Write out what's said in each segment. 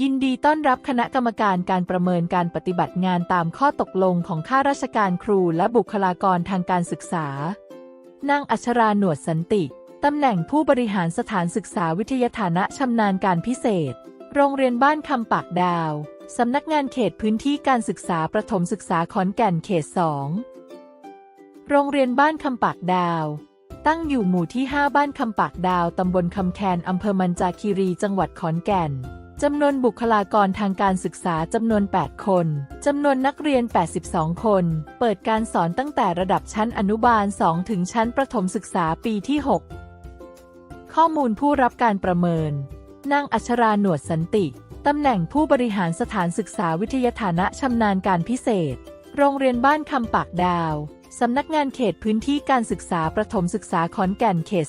ยินดีต้อนรับคณะกรรมการการประเมินการปฏิบัติงานตามข้อตกลงของข้าราชการครูและบุคลากรทางการศึกษา นางอัชราหนวดสันติ ตำแหน่งผู้บริหารสถานศึกษาวิทยาฐานะชำนาญการพิเศษ โรงเรียนบ้านคำปากดาว สำนักงานเขตพื้นที่การศึกษาประถมศึกษาขอนแก่นเขต2โรงเรียนบ้านคำปากดาว ตั้งอยู่หมู่ที่ 5 บ้านคำปากดาว ตำบลคำแคนอำเภอมันจาคีรี จังหวัดขอนแก่น จำนวนบุคลากรทางการศึกษาจำนวน 8 คน จำนวนนักเรียน 82 คน เปิดการสอนตั้งแต่ระดับชั้นอนุบาล 2 ถึงชั้นประถมศึกษาปีที่ 6 ข้อมูลผู้รับการประเมิน นางอัชราหนวดสันติ ตำแหน่งผู้บริหารสถานศึกษาวิทยาฐานะชำนาญการพิเศษ โรงเรียนบ้านคำปากดาว สำนักงานเขตพื้นที่การศึกษาประถมศึกษาขอนแก่นเขต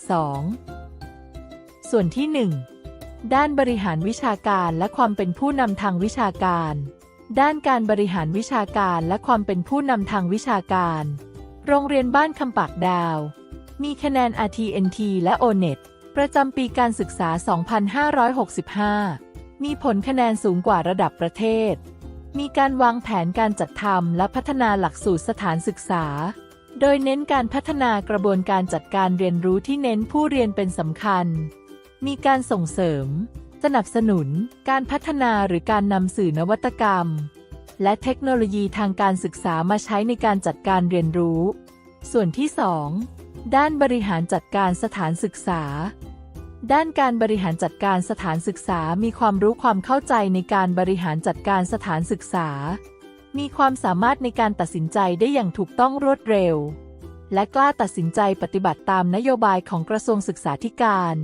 2 ส่วนที่ 1 ด้านบริหารวิชาการและความเป็นผู้นำทางวิชาการ ด้านการบริหารวิชาการและความเป็นผู้นำทางวิชาการ โรงเรียนบ้านคำปากดาว มีคะแนน RTNT และ ONET ประจำปีการศึกษา 2565 มีผลคะแนนสูงกว่าระดับประเทศ มีการวางแผนการจัดทำและพัฒนาหลักสูตรสถานศึกษา โดยเน้นการพัฒนากระบวนการจัดการเรียนรู้ที่เน้นผู้เรียนเป็นสำคัญ มีการส่งเสริม สนับสนุน การพัฒนาหรือการนำสื่อนวัตกรรม และเทคโนโลยีทางการศึกษามาใช้ในการจัดการเรียนรู้ ส่วนที่ 2 ด้านบริหารจัดการสถานศึกษา ด้านการบริหารจัดการสถานศึกษามีความรู้ความเข้าใจในการบริหารจัดการสถานศึกษา มีความสามารถในการตัดสินใจได้อย่างถูกต้องรวดเร็ว และกล้าตัดสินใจปฏิบัติตามนโยบายของกระทรวงศึกษาธิการ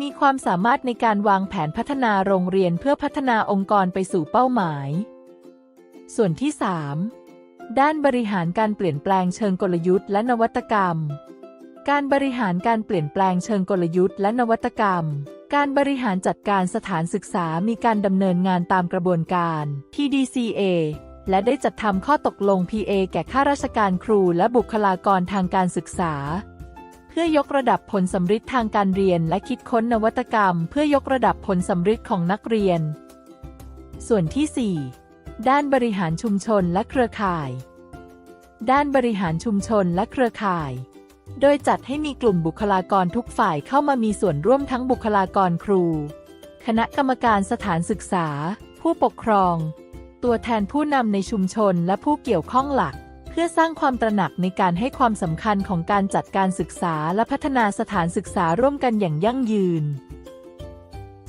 มีความสามารถในการวางแผนพัฒนาโรงเรียนเพื่อพัฒนาองค์กรไปสู่เป้าหมาย ส่วนที่ 3 ด้านบริหารการเปลี่ยนแปลงเชิงกลยุทธ์และนวัตกรรม การบริหารการเปลี่ยนแปลงเชิงกลยุทธ์และนวัตกรรม การบริหารจัดการสถานศึกษามีการดำเนินงานตามกระบวนการ TDCA และได้จัดทำข้อตกลง PA แก่ข้าราชการครูและบุคลากรทางการศึกษา เพื่อยกระดับผลสำฤทธิ์ทางการเรียนและคิดค้นนวัตกรรม เพื่อยกระดับผลสำฤทธิ์ของนักเรียน ส่วนที่ 4 ด้านบริหารชุมชนและเครือข่าย ด้านบริหารชุมชนและเครือข่าย โดยจัดให้มีกลุ่มบุคลากรทุกฝ่ายเข้ามามีส่วนร่วมทั้งบุคลากรครู คณะกรรมการสถานศึกษา ผู้ปกครอง ตัวแทนผู้นำในชุมชนและผู้เกี่ยวข้องหลัก เพื่อสร้างความตระหนักในการให้ความสำคัญของการจัดการศึกษาและพัฒนาสถานศึกษาร่วมกันอย่างยั่งยืน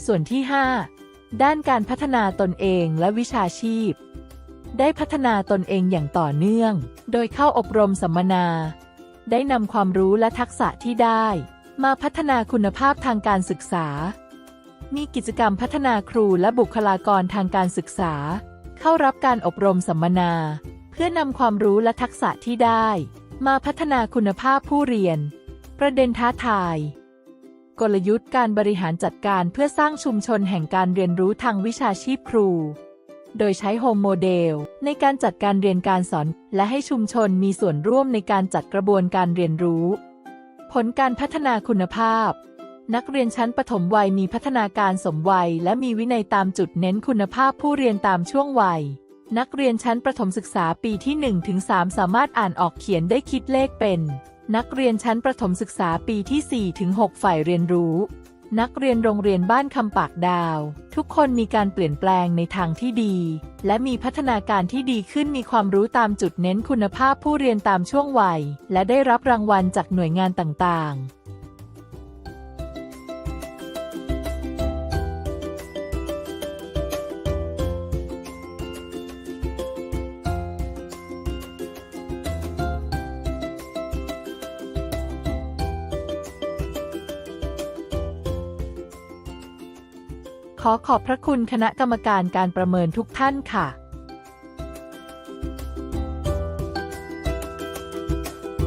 ส่วนที่ 5 ด้านการพัฒนาตนเองและวิชาชีพ ได้พัฒนาตนเองอย่างต่อเนื่อง โดยเข้าอบรมสัมมนา ได้นำความรู้และทักษะที่ได้ มาพัฒนาคุณภาพทางการศึกษา มีกิจกรรมพัฒนาครูและบุคลากรทางการศึกษา เข้ารับการอบรมสัมมนา เพื่อนำความรู้และทักษะที่ได้ มาพัฒนาคุณภาพผู้เรียน ประเด็นท้าทาย กลยุทธ์การบริหารจัดการเพื่อสร้างชุมชนแห่งการเรียนรู้ทางวิชาชีพครู โดยใช้โฮมโมเดลในการจัดการเรียนการสอน และให้ชุมชนมีส่วนร่วมในการจัดกระบวนการเรียนรู้ ผลการพัฒนาคุณภาพนักเรียนชั้นประถมวัยมีพัฒนาการสมวัย และมีวินัยตามจุดเน้นคุณภาพผู้เรียนตามช่วงวัย นักเรียนชั้นประถมศึกษาปีที่1ถึง3สามารถอ่านออกเขียนได้คิดเลขเป็น นักเรียนชั้นประถมศึกษาปีที่4ถึง6ฝ่ายเรียนรู้ นักเรียนโรงเรียนบ้านคำปากดาว ทุกคนมีการเปลี่ยนแปลงในทางที่ดี และมีพัฒนาการที่ดีขึ้นมีความรู้ตามจุดเน้นคุณภาพผู้เรียนตามช่วงวัย และได้รับรางวัลจากหน่วยงานต่างๆ ขอขอบพระคุณคณะกรรมการการประเมินทุกท่านค่ะ